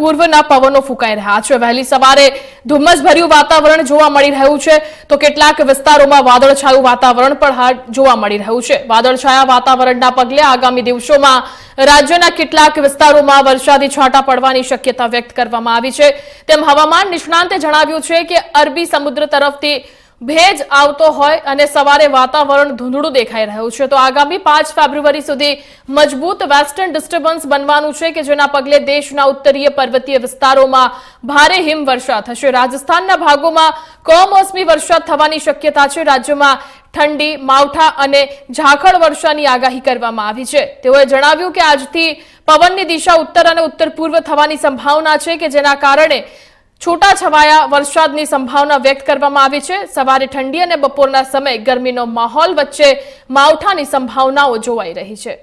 પૂર્વના પવનો ફૂંકાઈ રહ્યા છે. વહેલી સવારે ધુમ્મસભર્યું વાતાવરણ જોવા મળી રહ્યું છે. તો કેટલાક વિસ્તારોમાં વાદળછાયું વાતાવરણ પણ જોવા મળી રહ્યું છે. વાદળછાયા વાતાવરણના પગલે આગામી દિવસોમાં રાજ્યના કેટલાક વિસ્તારોમાં વરસાદી છાંટા પડવાની શક્યતા વ્યક્ત કરવામાં આવી છે. તેમ હવામાન નિષ્ણાંતે જણાવ્યું છે કે અરબી સમુદ્ર તરફથી ભેજ આવતો હોય અને સવારે વાતાવરણ ધૂંધળું દેખાઈ રહ્યું છે. તો આગામી પાંચ ફેબ્રુઆરી સુધી મજબૂત વેસ્ટર્ન ડિસ્ટર્બન્સ બનવાનું છે કે જેના પગલે દેશના ઉત્તરીય પર્વતીય વિસ્તારોમાં ભારે હિમવર્ષા થશે. રાજસ્થાનના ભાગોમાં કમોસમી વરસાદ થવાની શક્યતા છે. રાજ્યમાં ઠંડી, માવઠા અને ઝાકળ વર્ષાની આગાહી કરવામાં આવી છે. તેઓએ જણાવ્યું કે આજથી પવનની દિશા ઉત્તર અને ઉત્તર પૂર્વ થવાની સંભાવના છે કે જેના કારણે છૂટાછવાયા વરસાદની સંભાવના વ્યક્ત કરવામાં આવી છે. સવારે ઠંડી અને બપોરના સમયે ગરમીનો માહોલ વચ્ચે માવઠાની સંભાવનાઓ જોવાઈ રહી છે.